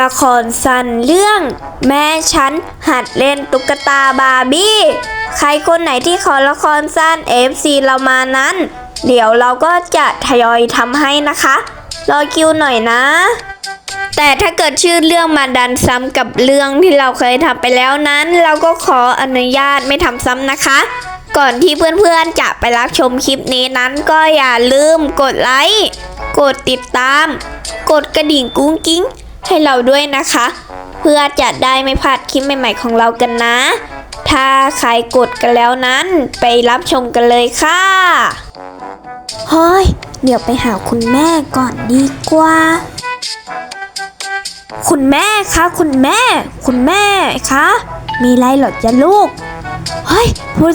ละครสั้นเรื่อง แม่ฉันหัดเล่นตุ๊กตาบาร์บี้ ใครคนไหนที่ขอละครสั้น FC เรามานั้น เดี๋ยวเราก็จะทยอยทำให้นะคะ รอคิวหน่อยนะ แต่ถ้าเกิดชื่อเรื่องมาดันซ้ำกับเรื่องที่เราเคยทำไปแล้วนั้น เราก็ขออนุญาตไม่ทำซ้ำนะคะก่อนที่เพื่อนๆจะไปรับชมคลิปนี้นั้นก็อย่าลืมกดไลค์ กดติดตาม กดกระดิ่งกุ้งกิ้ง ให้เราด้วยนะคะ เพื่อจะได้ไม่พลาดคลิปใหม่ ๆ ของเรากันนะ ถ้าใครกดกันแล้วนั้นไปรับชมกันเลยค่ะเฮ้ย เดี๋ยวไปหาคุณแม่ก่อนดีกว่า คุณแม่คะคุณแม่ คุณแม่คะ มีอะไรหรอจ๊ะลูก เฮ้ยพูด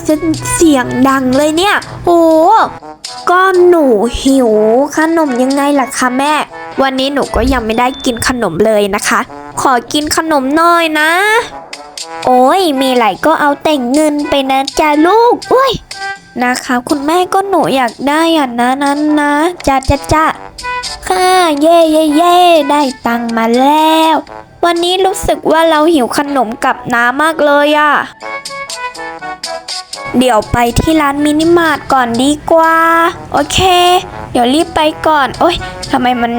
เสียงดังเลยเนี่ย โอ้ก็หนูหิวขนมยังไงล่ะคะแม่ วันนี้หนูก็ยังไม่ได้กินขนมเลยนะคะ ขอกินขนมหน่อยนะ โอ้ยมีไหลก็เอาแต่งเงินไปนะจ๊ะลูกอุ้ยนะคะ คุณแม่ก็หนูอยากได้อะนะนั้นนะจ้าจ้าจ้าค่ะ เย่เย่เย่ได้ตังมาแล้ว วันนี้รู้สึกว่าเราหิวขนมกับน้ำมากเลยอะ เดี๋ยวไปที่ร้านมินิมาร์ทก่อนดีกว่า โอเค เดี๋ยวรีบไปก่อน โอ๊ยทำไมมัน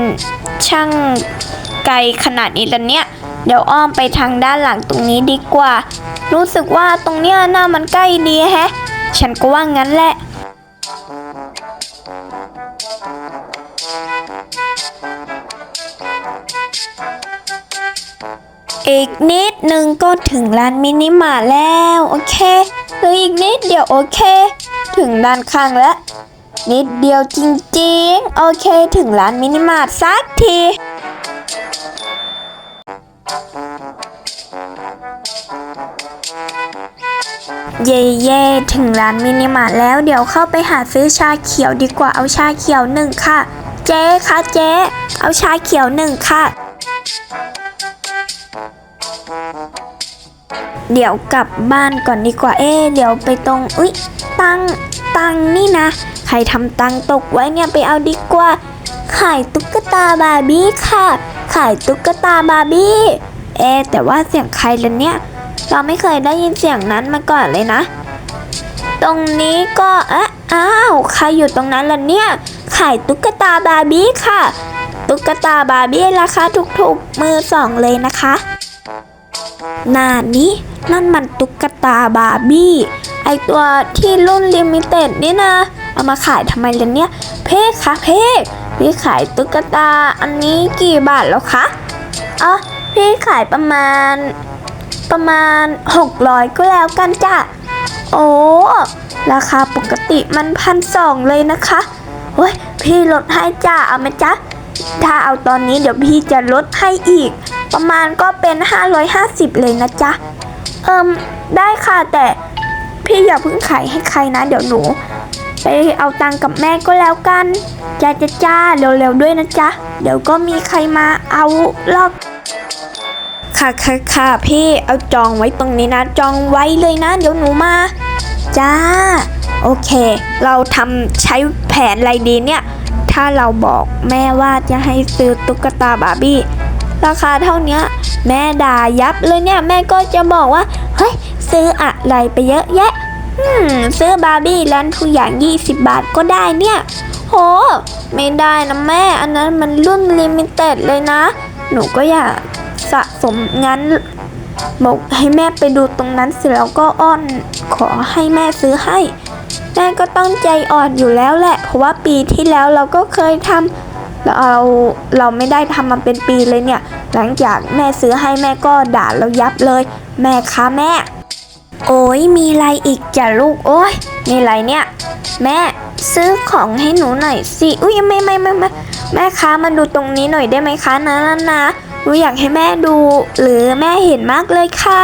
ช่างไกลขนาดนี้ล่ะเนี่ย เดี๋ยวอ้อมไปทางด้านหลังตรงนี้ดีกว่า รู้สึกว่าตรงเนี้ยหน้ามันใกล้ดีแฮะ ฉันก็ว่างั้นแหละอีกนิดนึงก็ถึงร้านมินิมาร์ทแล้ว โอเค เหลืออีกนิดเดียวโอเค ถึงด้านข้างแล้ว นิดเดียวจริงๆ โอเค ถึงร้านมินิมาร์ทสักทีเย่เย่ถึงร้านมินิมาร์ทแล้วเดี๋ยวเข้าไปหาซื้อชาเขียวดีกว่าเอาชาเขียวหนึ่งค่ะ เจ๊คะเจ๊เอาชาเขียวหนึ่งค่ะ เดี๋ยวกลับบ้านก่อนดีกว่า เอ๊เดี๋ยวไปตรง อุ๊ย ตัง ตังนี่นะ ใครทำตังตกไว้เนี่ยไปเอาดีกว่า ขายตุ๊กตาบาร์บี้ค่ะ ขายตุ๊กตาบาร์บี้ เอ๊แต่ว่าเสียงใครล่ะเนี่ย เราไม่เคยได้ยินเสียงนั้นมาก่อนเลยนะ ตรงนี้ก็เอ๊ะอ้าว ใครอยู่ตรงนั้นล่ะเนี่ย ขายตุ๊กตาบาร์บี้ค่ะ ตุ๊กตาบาร์บี้ราคาถูกๆมือสองเลยนะคะ นานี้นั่นมันตุ๊กตาบาร์บี้ ไอตัวที่รุ่นลิมิเต็ดนี่นะ เอามาขายทำไมล่ะเนี่ย เพ่คะเพ่พี่ขายตุ๊กตาอันนี้กี่บาทแล้วคะอ๋อพี่ขายประมาณ ประมาณ 600 ก็แล้วกันจ้ะ โอ้ราคาปกติมันพันสองเลยนะคะเฮ้ยพี่ลดให้จ้าเอาไหมจ๊ะ ถ้าเอาตอนนี้เดี๋ยวพี่จะลดให้อีก ประมาณก็เป็น 550 เลยนะจ๊ะ เอิมได้ค่ะ แต่พี่อย่าเพิ่งขายให้ใครนะ เดี๋ยวหนู ไปเอาตังค์กับแม่ก็แล้วกันจ้าจ้าจ้าเร็วๆด้วยนะจ๊ะ เดี๋ยวก็มีใครมาเอาลอกค่ะค่ะค่ะพี่เอาจองไว้ตรงนี้นะ จองไว้เลยนะ เดี๋ยวหนูมา จ้า โอเค เราทำใช้แผนอะไรดีเนี่ย ถ้าเราบอกแม่ว่าจะให้ซื้อตุ๊กตาบาร์บี้ ราคาเท่านี้แม่ด่ายับเลยเนี่ยแม่ก็จะบอกว่า เฮ้ย ซื้ออะไรไปเยอะแยะอืมซื้อบาร์บี้ร้านทุกอย่าง 20 บาทก็ได้เนี่ย โห ไม่ได้นะแม่ อันนั้นมันรุ่นลิมิเต็ดเลยนะ หนูก็อยากสะสมงั้น บอกให้แม่ไปดูตรงนั้นเสร็จแล้วก็อ้อนขอให้แม่ซื้อให้ แม่ก็ต้องใจอ่อนอยู่แล้วแหละ เพราะว่าปีที่แล้วเราก็เคยทำ เราเราไม่ได้ทำมาเป็นปีเลยเนี่ย หลังจากแม่ซื้อให้แม่ก็ด่าเรายับเลย แม่คะแม่ โอ้ยมีอะไรอีกจ้ะลูกโอ้ยมีอะไรเนี่ย แม่ซื้อของให้หนูหน่อยสิอุ้ยไม่ไม่ไม่ไม่แม่คะมาดูตรงนี้หน่อยได้ไหมคะนะนะนะหนูอยากให้แม่ดู หรือแม่เห็นมากเลยค่ะ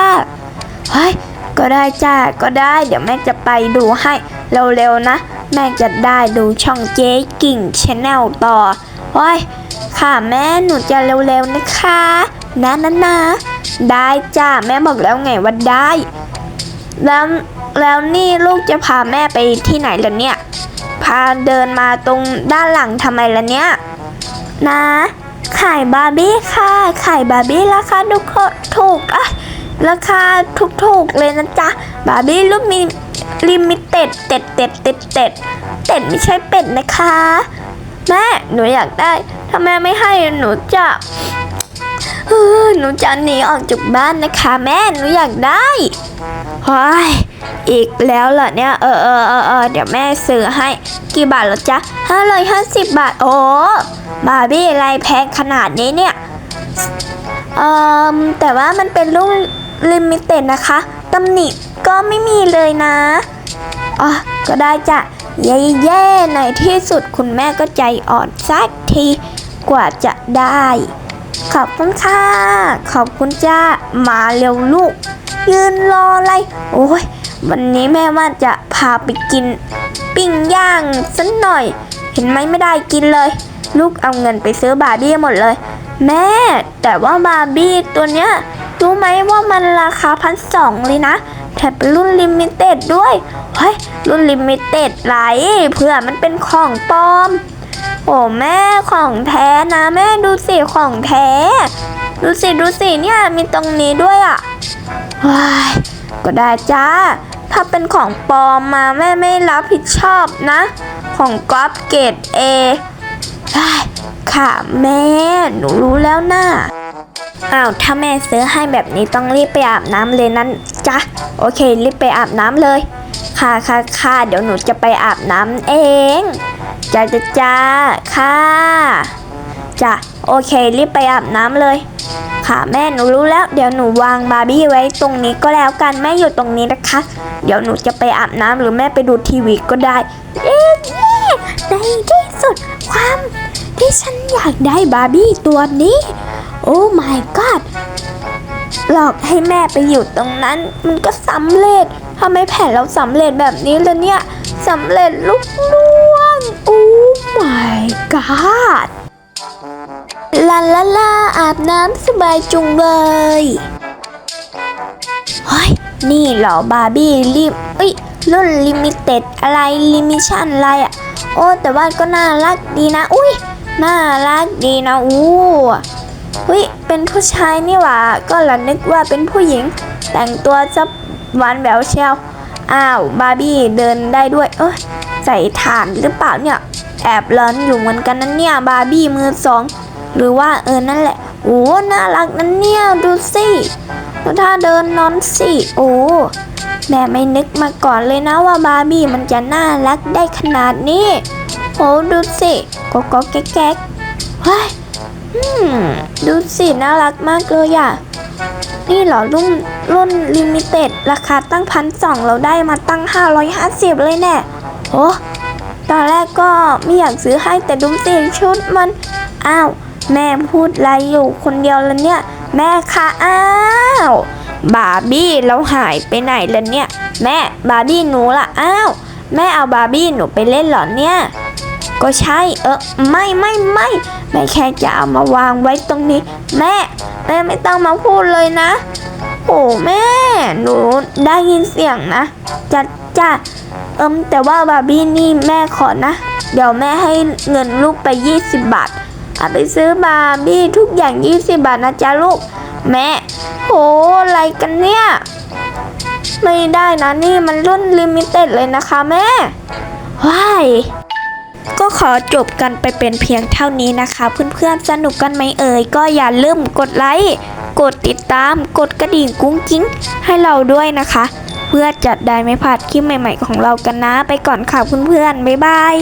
เฮ้ยก็ได้จ้าก็ได้ เดี๋ยวแม่จะไปดูให้เร็วๆนะ แม่จะได้ดูช่องเจ๊กิ่งชแนลต่อ เฮ้ยค่ะแม่หนูจะเร็วๆนะคะนะนะนะได้จ้าแม่บอกแล้วไงว่าได้ แล้วแล้วนี่ลูกจะพาแม่ไปที่ไหนล่ะเนี่ย พาเดินมาตรงด้านหลังทำไมล่ะเนี่ยนะขายบาร์บี้ค่ะ ไขายบาร์บี้ราคาถูกถูกอะราคาถูกถูกๆเลยนะจ๊ะ บาร์บี้รูปมีลิมิเต็ดเต็ดเต็ดเต็ดเต็ดเต็ดไม่ใช่เป็ดนะคะ แม่หนูอยากได้ ถ้าแม่ไม่ให้หนูจะหนูจะหนีออกจากบ้านนะคะ แม่หนูอยากได้เฮ้ยอีกแล้วเหรอเนี่ยเออเออเออเออเดี๋ยวแม่ซื้อให้กี่บาทหรอจ๊ะห้าร้อยห้าสิบบาท โอ้บาร์บี้อะไรแพงขนาดนี้เนี่ยเออแต่ว่ามันเป็นรุ่นลิมิเต็ดนะคะตำหนิก็ไม่มีเลยนะอ๋อก็ได้จ้ะ เย่เย่ในที่สุดคุณแม่ก็ใจอ่อนสักทีกว่าจะได้ ขอบคุณค่ะ ขอบคุณจ้า มาเร็วลูก ยืนรออะไร โอ้ย วันนี้แม่ว่าจะพาไปกิน ปิ้งย่างสักหน่อย เห็นไหมไม่ได้กินเลย ลูกเอาเงินไปซื้อบาร์บี้หมดเลย แม่ แต่ว่าบาร์บี้ตัวเนี้ยรู้ไหมว่ามันราคาพันสองเลยนะ ถมเป็นรุ่นลิมิเต็ดด้วย เฮ้ย รุ่นลิมิเต็ดไรเผื่อมันเป็นของปลอม โอ้แม่ของแท้นะแม่ดูสิของแท้ ดูสิดูสิเนี่ยมีตรงนี้ด้วยอะว้ายก็ได้จ้า ถ้าเป็นของปลอมมาแม่ไม่รับผิดชอบนะ ของก๊อฟเกรดเอค่ะแม่ หนูรู้แล้วนะ่ะ อ้าวถ้าแม่ซื้อให้แบบนี้ต้องรีบไปอาบน้ำเลยนั้นจ้ะโอเค รีบไปอาบน้ำเลย ค่ะค่ะค่ะเดี๋ยวหนูจะไปอาบน้ำเองจ้าจ้าจ้าค่ะจ้ะโอเค รีบไปอาบน้ำเลย ค่ะแม่หนูรู้แล้ว เดี๋ยวหนูวางบาร์บี้ไว้ตรงนี้ก็แล้วกันแม่อยู่ตรงนี้นะคะ เดี๋ยวหนูจะไปอาบน้ำหรือแม่ไปดูทีวีก็ได้เอ๊ะในที่สุดความที่ฉันอยากได้บาร์บี้ตัวนี้ โอ้ my god หลอกให้แม่ไปอยู่ตรงนั้น มันก็สำเร็จทำไมแผนเราสำเร็จแบบนี้แล้วเนี่ยสำเร็จลุล่วงโอ้ my god ลาลาลาอาบน้ำสบายจุงเบยเฮ้ย นี่เหรอบาร์บี้ลิมเอ้ยรุ่นลิมิเต็ดอะไรลิมิชันอะไรอะ่ะ โอ้ แต่ว่าก็น่ารักดีนะ อุ้ยน่ารักดีนะอู้ เฮ้ยเป็นผู้ชายนี่หว่า ก็ละนึกว่าเป็นผู้หญิง แต่งตัวจะหวานแหววเชียว อ้าว บาร์บี้เดินได้ด้วย เอ้ยใส่ฐานหรือเปล่าเนี่ย แอบร้อนอยู่เหมือนกันนะเนี่ย บาร์บี้มือสอง หรือว่าเออ นั่นแหละ โอ้ น่ารักนั่นเนี่ย ดูสิดูท่าเดินนอนสิ โอ้แม่ไม่นึกมาก่อนเลยนะว่าบาร์บี้มันจะน่ารักได้ขนาดนี้ โอ้ดูสิก็ก็แก๊กแก๊กเฮ้ย อืมดูสิน่ารักมากเลยอะ นี่เหรอรุ่นรุ่นลิมิเต็ดราคาตั้งพันสองเราได้มาตั้ง 550 เลยแน่โอ้ตอนแรกก็ไม่อยากซื้อให้แต่ดูสิชุดมัน อ้าว แม่พูดอะไรอยู่คนเดียวแล้วเนี่ย แม่คะอ้าวบาร์บี้เราหายไปไหนแล้วเนี่ย แม่บาร์บี้หนูละอ้าวแม่เอาบาร์บี้หนูไปเล่นหรอเนี่ย ก็ใช่เออไม่ไม่ไม่แม่แค่จะเอามาวางไว้ตรงนี้ แม่แม่ไม่ต้องมาพูดเลยนะโอ้แม่ หนูได้ยินเสียงนะจัดจ้าเอิมแต่ว่าบาร์บี้นี่แม่ขอนะ เดี๋ยวแม่ให้เงินลูกไป 20 บาทเอาไปซื้อบาร์บี้ทุกอย่าง 20 บาทนะจ๊ะลูก แม่โหอะไรกันเนี่ย ไม่ได้นะนี่มันรุ่นลิมิเต็ดเลยนะคะแม่ว้าย ก็ขอจบกันไปเป็นเพียงเท่านี้นะคะ เพื่อนๆสนุกกันไหมเอ่ยก็อย่าลืมกดไลค์กดติดตามกดกระดิ่งกุ้งกิ้งให้เราด้วยนะคะ เพื่อจะได้ไม่พลาดคลิปใหม่ ๆ ของเรากันนะ ไปก่อนค่ะเพื่อนๆบ๊ายบาย